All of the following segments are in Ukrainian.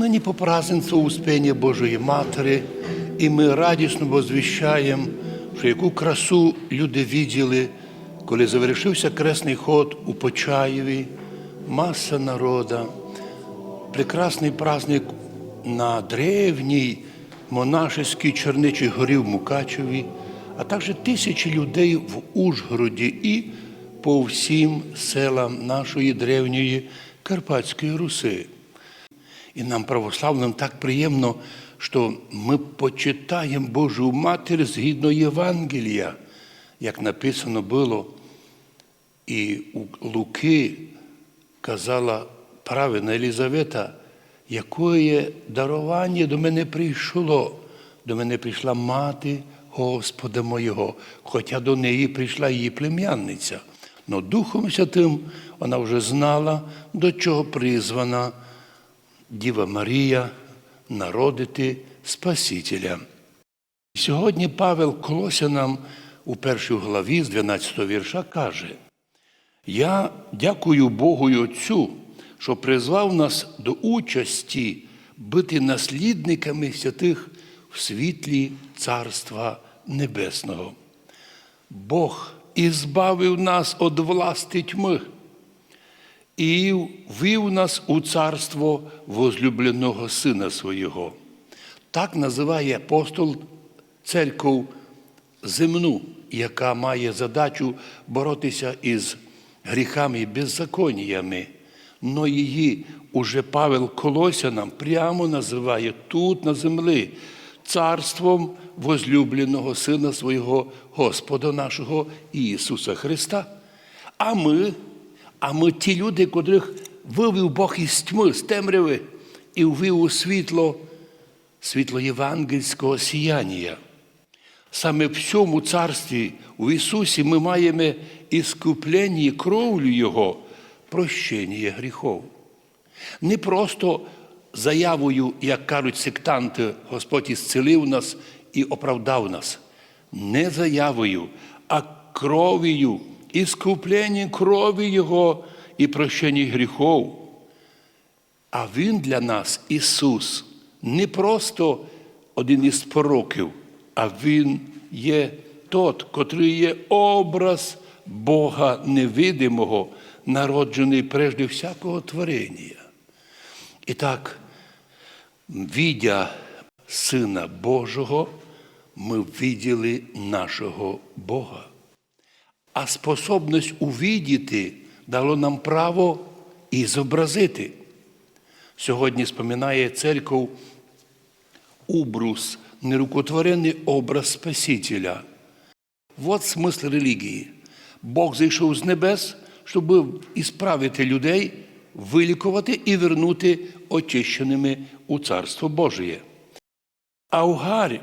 Нині по празднеству Успіння Божої Матері, і ми радісно возвіщаємо, що яку красу люди виділи, коли завершився кресний ход у Почаєві, маса народа, прекрасний праздник на древній монашеській Черничій горі в Мукачеві, а також тисячі людей в Ужгороді і по всім селам нашої древньої Карпатської Руси. І нам, православним, так приємно, що ми почитаємо Божу Матір згідно Євангелія, як написано було. І у Луки казала правильна Елізавета, якое дарування до мене прийшло. До мене прийшла мати Господа моєго, хоча до неї прийшла її плем'янниця. Но Духом Святим вона вже знала, до чого призвана Діва Марія народити Спасителя. Сьогодні Павел Колося нам у першій главі з 12 вірша каже: Я дякую Богу і Отцю, що призвав нас до участі бути наслідниками святих в світлі Царства Небесного. Бог ізбавив нас від власти тьми і ввів нас у царство возлюбленого Сина Свого. Так називає апостол церков земну, яка має задачу боротися із гріхами і беззаконіями. Но її уже Павел Колосянам прямо називає тут, на землі, царством возлюбленого Сина Свого Господа нашого Ісуса Христа. А ми, а ми ті люди, котрих вивів Бог із тьми, з темряви і ввів у світло, світло євангельського сіяння. Саме в цьому царстві у Ісусі ми маємо іскуплення кров'ю Його прощення гріхов. Не просто заявою, як кажуть сектанти, Господь ісцелив нас і оправдав нас. Не заявою, а кров'ю, іскуплення крові Його і прощення гріхов. А Він для нас, Ісус, не просто один із пороків, а Він є тот, котрий є образ Бога невидимого, народжений прежде всякого творення. І так, видя Сина Божого, ми виділи нашого Бога. А способність увидіти дало нам право і зобразити. Сьогодні споминає церков убрус, нерукотворений образ Спасителя. Вот смисл релігії. Бог зійшов з небес, щоб ісправити людей, вилікувати і вернути очищеними у Царство Божє. А у Гарі,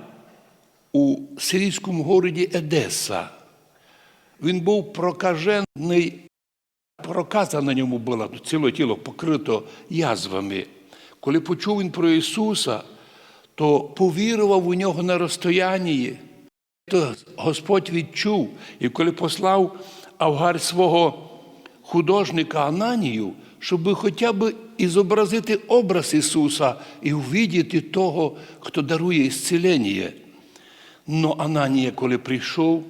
у сирійському городі Едеса, він був прокажений, проказа на ньому була, ціле тіло покрито язвами. Коли почув він про Ісуса, то повірував у нього на розстоянні. То Господь відчув, і коли послав Авгар свого художника Ананію, щоб хоча б і зобразити образ Ісуса і увидіти того, хто дарує ісцілення. Но Ананія, коли прийшов,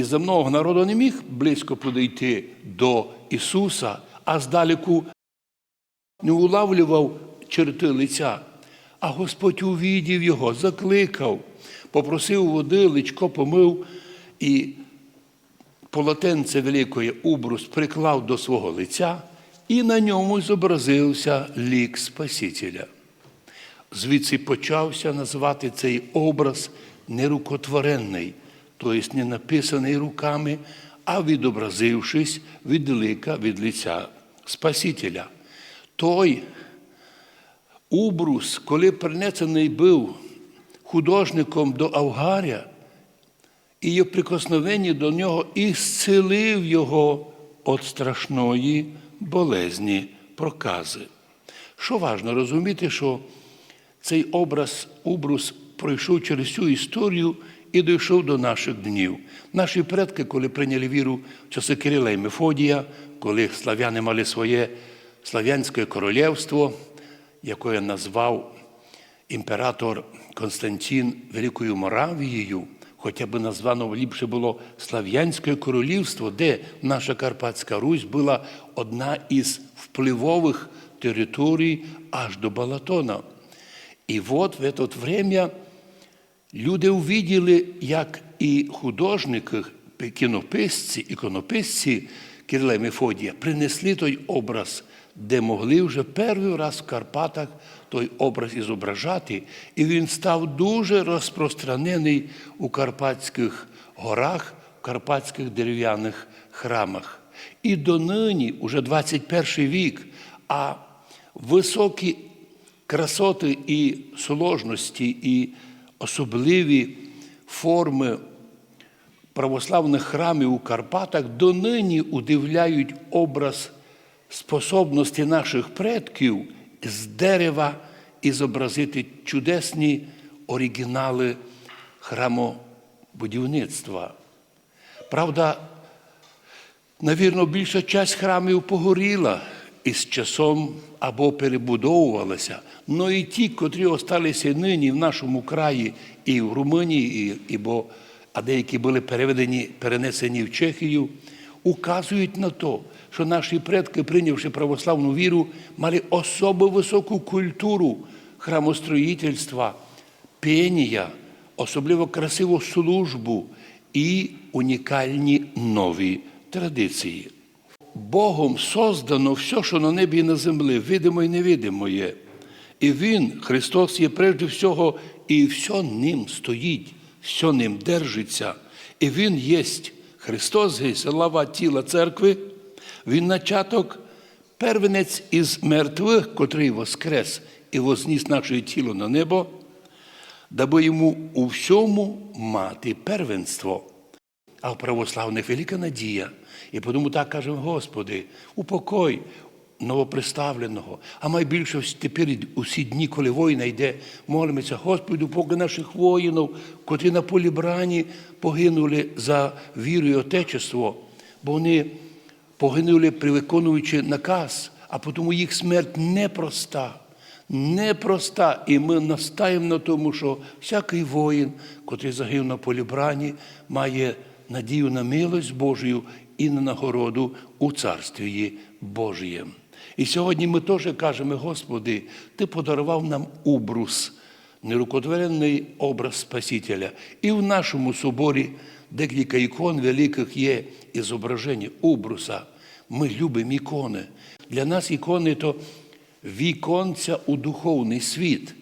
і за много народу не міг близько подійти до Ісуса, а здалеку не улавлював черти лиця. А Господь увідів його, закликав, попросив води, личко помив і полотенце великої убрус приклав до свого лиця, і на ньому зобразився лік Спасителя. Звідси почався назвати цей образ нерукотворений, тобто не написаний руками, а відобразившись від лика від лиця Спасителя. Той Убрус, коли принесений був художником до Авгаря, і його прикосновення до нього ісцелив його від страшної болезні прокази. Що важно розуміти, що цей образ Убрус пройшов через всю історію і дійшов до наших днів. Наші предки, коли прийняли віру в часи Кирила і Мефодія, коли славяни мали своє слав'янське королівство, якою назвав імператор Константин Великою Моравією, хоча б названо ліпше було Слав'янське королівство, де наша Карпатська Русь була одна із впливових територій аж до Балатона. І от в це время люди увиділи, як і художники, кінописці, іконописці Кирила і Мефодія принесли той образ, де могли вже перший раз в Карпатах той образ ізображати, і він став дуже розпространений у Карпатських горах, в карпатських дерев'яних храмах. І донині, уже 21 вік, а високі красоти і сложності, і особливі форми православних храмів у Карпатах донині удивляють образ способності наших предків з дерева і зобразити чудесні оригінали храмобудівництва. Правда, навірно, більша часть храмів погоріла і з часом або перебудовувалася. Ну і ті, котрі осталися нині в нашому краї і в Румунії, і, і бо, а деякі були переведені, перенесені в Чехію, указують на то, що наші предки, прийнявши православну віру, мали особо високу культуру храмостроїтельства, пенія, особливо красиву службу і унікальні нові традиції. Богом создано все, що на небі і на землі, видимо і невидимо є. І Він, Христос, є прежде всього, і все ним стоїть, все ним держиться. І Він єсть Христос, слава тіла церкви, Він начаток, первенець із мертвих, котрий воскрес і возніс наше тіло на небо, даби йому у всьому мати первенство. А в православних велика надія. І тому так кажемо, Господи, упокой новоприставленого, а найбільше тепер усі дні, коли війна йде, молимося, Господи, упокой наших воїнів, котрі на полі брані погинули за віру і Отечество, бо вони погинули, виконуючи наказ, а тому їх смерть непроста. Непроста, і ми настаємо на тому, що всякий воїн, котрий загинув на полі брані, має надію на милость Божою і на нагороду у Царстві Божієм. І сьогодні ми теж кажемо, Господи, Ти подарував нам убрус, нерукотворений образ Спасителя. І в нашому соборі декілька ікон великих є зображення убруса. Ми любимо ікони. Для нас ікони то віконця у духовний світ,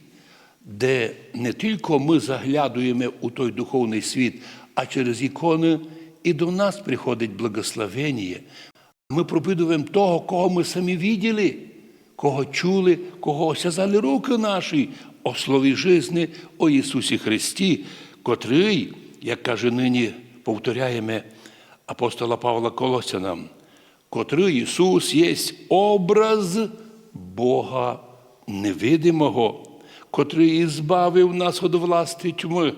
де не тільки ми заглядуємо у той духовний світ, а через ікони і до нас приходить благословення. Ми проповідуємо того, кого ми самі виділи, кого чули, кого осязали руки наші, о слові жизни, о Ісусі Христі, котрий, як каже нині, повторяємо апостола Павла Колосянам, котрий Ісус є образ Бога невидимого, котрий збавив нас від власти тьми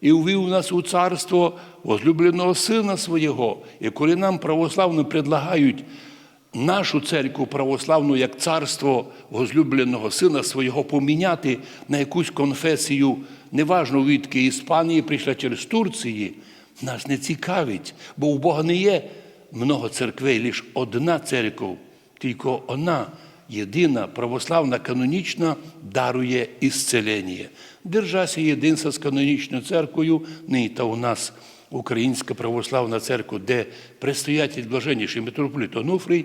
і увів нас у царство возлюбленого Сина Свого. І коли нам православно предлагають нашу церкву православну як царство возлюбленого Сина Свого поміняти на якусь конфесію, неважно відки Іспанії прийшла через Турції, нас не цікавить, бо у Бога не є много церквей, лише одна церква, тільки одна єдина православна канонічна дарує ісцелення. Держася єдинства з канонічною церквою, нині та у нас Українська православна церква, де предстоятель блаженніший митрополит Онуфрій,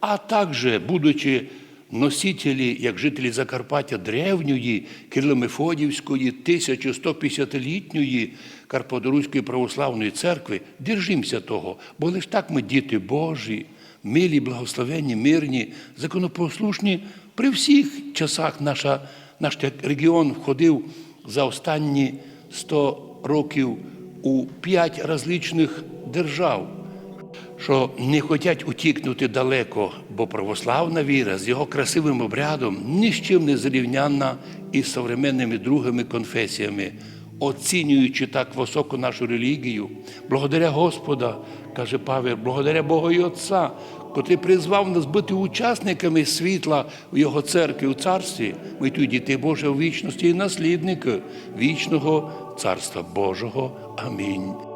а також, будучи носителі, як жителі Закарпаття древньої Кирило-Мефодівської, 1150-літньої Карподоруської православної церкви, держимося того, бо лише так ми діти Божі милі, благословенні, мирні, законопослушні. При всіх часах наша, наш регіон входив за останні 100 років у п'ять различних держав, що не хочуть утікнути далеко, бо православна віра з його красивим обрядом ні з чим не зрівнянна із современними другими конфесіями. Оцінюючи так високо нашу релігію, благодаря Господа, каже Павел, благодаря Богу і Отця, котрий призвав нас бути учасниками світла в Його церкві у царстві, ми ті діти Божі в вічності і наслідники вічного Царства Божого. Амінь.